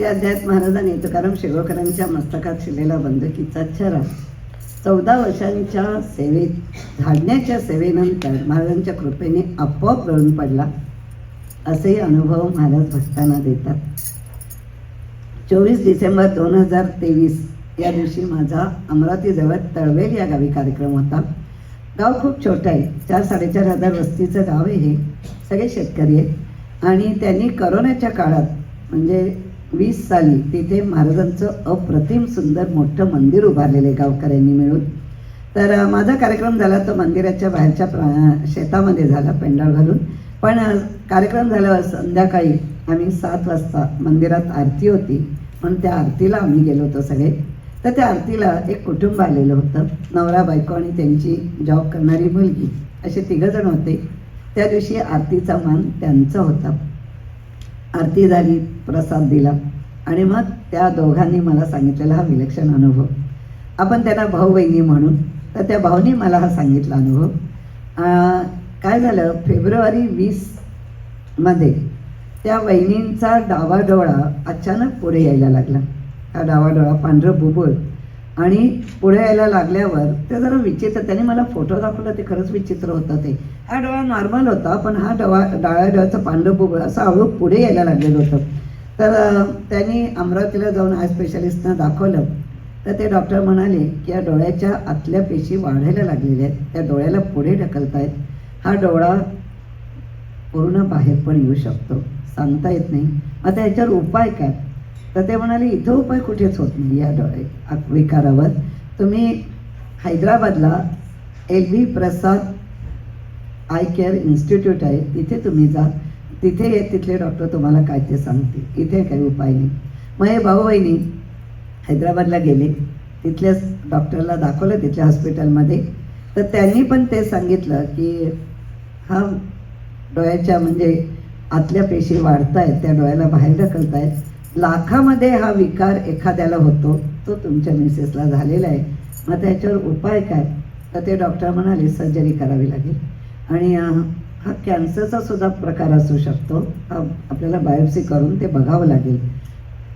या अध्यायात महाराजांनी तुकाराम शिरोकरांच्या मस्तकात शिलेला बंदुकीचा छरा. चौदा वर्षांच्या सेवेत झाडण्याच्या सेवेनंतर महाराजांच्या कृपेने आपोआप गळून पडला. असेही अनुभव महाराज भक्तांना देतात. चोवीस डिसेंबर दोन हजार तेवीस या दिवशी माझा अमरावतीजवळ तळवेल या गावी कार्यक्रम होता. गाव खूप छोटं आहे. चार साडेचार हजार वस्तीचं गाव आहे हे. सगळे शेतकरी आहेत. आणि त्यांनी करोनाच्या काळात म्हणजे वीस साली तिथे महाराजांचं अप्रतिम सुंदर मोठं मंदिर उभारलेलं आहे गावकऱ्यांनी मिळून. तर माझा कार्यक्रम झाला तो मंदिराच्या बाहेरच्या प्रा शेतामध्ये झाला पेंडाळ घालून. पण कार्यक्रम झाल्यावर संध्याकाळी. आम्ही सात वाजता मंदिरात आरती होती. म्हणून त्या आरतीला आम्ही गेलो होतो सगळे. तर त्या आरतीला एक कुटुंब आलेलं होतं. नवरा बायको आणि त्यांची जॉब करणारी मुलगी. असे तिघंजण होते. त्या दिवशी आरतीचा मान त्यांचा होता. आरती झाली प्रसाद दिला. आणि मग त्या दोघांनी मला सांगितलेला हा विलक्षण अनुभव. आपण त्यांना भाऊ बहिणी म्हणून तर त्या भाऊनी मला हा सांगितला अनुभव. काय झालं? फेब्रुवारी वीसमध्ये त्या वहिनींचा डावा डोळा अचानक पुढे यायला लागला. हा डावा डोळा पांढरं बुबुळ आणि पुढे यायला लागल्यावर ते जरा विचित्र त्याने मला फोटो दाखवला ते खरंच विचित्र होतं ते. हा डोळा नॉर्मल होता पण हा डोळा डाळ्या डोळ्याचं पांढरं असं हळू पुढे यायला लागलेलं होतं. तर त्यांनी अमरावतीला जाऊन आय स्पेशलिस्टना दाखवलं. तर ते डॉक्टर म्हणाले की या डोळ्याच्या आतल्या पेशी वाढायला लागलेल्या आहेत. त्या डोळ्याला पुढे ढकलतायत. हा डोळा पूर्ण बाहेर पण येऊ शकतो. सांगता येत नाही. आता याच्यावर उपाय काय? तर ते म्हणाले इथं उपाय कुठेच होत नाही या डोळे. विकारावर. तुम्ही हैदराबादला L V Prasad eye care institute आहे तिथे तुम्ही जा. तिथे ये तिथले डॉक्टर तुम्हाला काय ते सांगतील. इथे काही उपाय नाही. मग हे भाऊ बहिणी हैदराबादला गेले. तिथल्याच डॉक्टरला दाखवलं तिथल्या हॉस्पिटलमध्ये. तर त्यांनी पण ते सांगितलं की हा डोळ्याच्या म्हणजे आतल्या पेशी वाढत आहेत त्या डोळ्याला बाहेर ढकलत आहेत लाखामध्ये हा विकार एखाद्याला होतो तो तुमच्या मिसेसला झालेला आहे. मग त्याच्यावर उपाय काय? तर ते डॉक्टर म्हणाले सर्जरी करावी लागेल. आणि हा कॅन्सरचा सुद्धा प्रकार असू शकतो. हा आपल्याला बायोप्सी करून ते बघावं लागेल.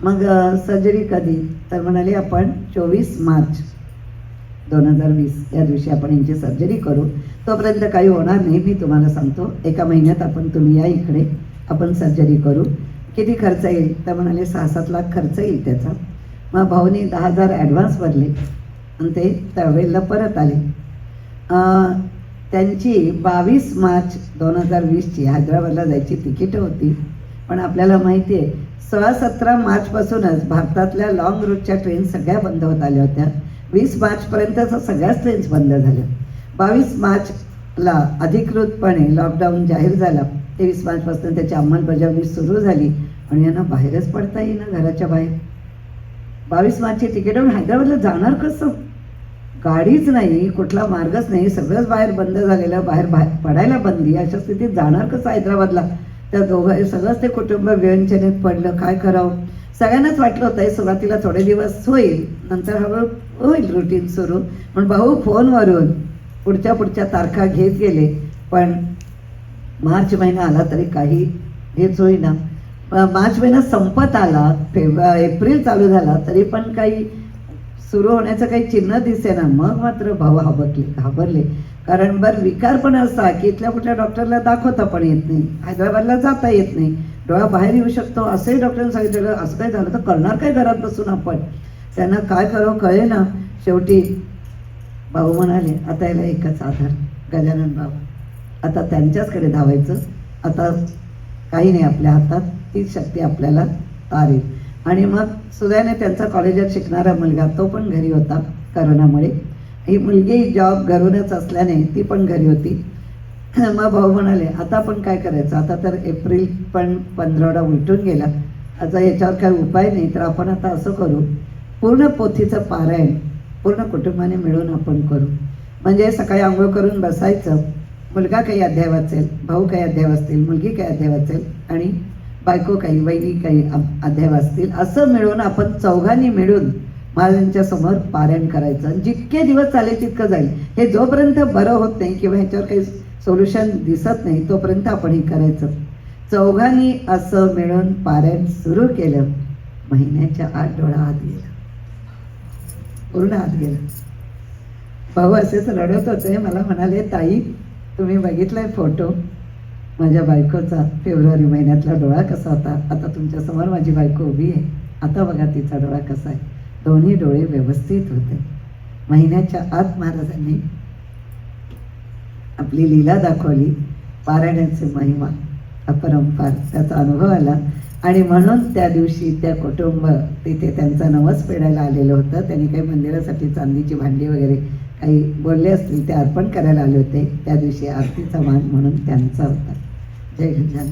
मग सर्जरी कधी? तर म्हणाले आपण चोवीस मार्च दोन हजार वीस. या दिवशी आपण यांची सर्जरी करू. तोपर्यंत काही होणार नाही मी तुम्हाला सांगतो. एका महिन्यात आपण तुम्ही या इकडे आपण सर्जरी करू. किती खर्च येईल? तर म्हणाले सहा सात लाख खर्च येईल त्याचा. मग भाऊनी दहा हजार ॲडव्हान्स भरले आणि ते तळवेलला परत आले. त्यांची बावीस मार्च दोन हजार वीसची हैदराबादला जायची तिकीटं होती. पण आपल्याला माहिती आहे सोळा सतरा मार्चपासूनच भारतातल्या लॉंग रूटच्या ट्रेन सगळ्या बंद होत आल्या होत्या. वीस मार्चपर्यंत सगळ्याच ट्रेन्स बंद झाल्या. बावीस मार्चला अधिकृतपणे लॉकडाऊन जाहीर झाला. तेवीस मार्चपासून त्याची अंमलबजावणी सुरू झाली आणि यांना बाहेरच पडता येईना घराच्या बाहेर. बावीस मार्चची तिकीटवरून हैदराबादला जाणार कसं? गाडीच नाही कुठला मार्गच नाही सगळंच बाहेर बंद झालेलं बाहेर बाहेर पडायला बंदी अशा स्थितीत जाणार कसं हैदराबादला? त्या दोघं सगळंच ते कुटुंब विवंचनेत पडलं काय करावं? सगळ्यांनाच वाटलं होतं सुरुवातीला थोडे दिवस होईल नंतर हळूहळू होईल रुटीन सुरू. पण भाऊ फोनवरून पुढच्या पुढच्या तारखा घेत गेले पण मार्च महिना आला तरी काही हेच होईना. मार्च महिना संपत आला फेब एप्रिल चालू झाला तरी पण काही सुरू होण्याचं काही चिन्ह दिसेना. मग मात्र भाऊ हाबकले घाबरले. कारण बरं विकार पण असा की इथल्या कुठल्या डॉक्टरला दाखवता पण येत नाही. हैदराबादला जाता येत नाही. डोळा बाहेर येऊ शकतो असंही डॉक्टरांनी सांगितलेलं असं काही झालं तर करणार काय घरात बसून आपण? त्यांना काय करावं कळे ना शेवटी भाऊ म्हणाले आता याला एकच आधार गजानन बाबा. आता त्यांच्याचकडे धावायचं. आता काही नाही आपल्या हातात. ती शक्ती आपल्याला तारेल. आणि मग सुदैवाने त्यांचा कॉलेजात शिकणारा मुलगा तो पण घरी होता करोनामुळे. ही मुलगी जॉब घरूनच असल्याने ती पण घरी होती. मग भाऊ म्हणाले आता पण काय करायचं? आता तर एप्रिल पण पंधरवडा उलटून गेला. आता याच्यावर काही उपाय नाही तर आपण आता असं करू. पूर्ण पोथीचं पारायण पूर्ण कुटुंबाने मिळून आपण करू. म्हणजे सकाळी आंघोळ करून बसायचं. मुलगा काही अध्याय वाचेल भाऊ काही अध्याय वाचतील मुलगी काही अध्याय वाचेल आणि बायको काही वहिनी काही अध्याय वाचतील असं मिळून आपण चौघांनी मिळून महाराजांच्या समोर पारायण करायचं. आणि जितके दिवस चालेल तितकं जाईल. हे जोपर्यंत बरं होत नाही किंवा ह्याच्यावर काही सोल्युशन दिसत नाही तोपर्यंत आपण हे करायचं. चौघांनी असं मिळून पारायण सुरू केलं. महिन्याच्या आठ डोळा आत गेला. पूर्ण आत गेला. भाऊ असेच रडत होते. मला म्हणाले ताई तुम्ही बघितलाय फोटो? माझ्या बायकोचा फेब्रुवारी महिन्यातला डोळा कसा होता? आता तुमच्यासमोर माझी बायको उभी आहे. आता बघा तिचा डोळा कसा आहे. दोन्ही डोळे व्यवस्थित होते. महिन्याच्या आत महाराजांनी आपली लीला दाखवली. पारायणाचे महिमा अपरंपार त्याचा अनुभव आला. आणि म्हणून त्या दिवशी त्या कुटुंब तिथे त्यांचा नवस फेडायला आलेलं होतं. त्यांनी काही मंदिरासाठी चांदीची भांडी वगैरे काही बोलले असतील ते अर्पण करायला आले होते. त्या दिवशी आरतीचा मान म्हणून त्यांचा होता. जय गजानन.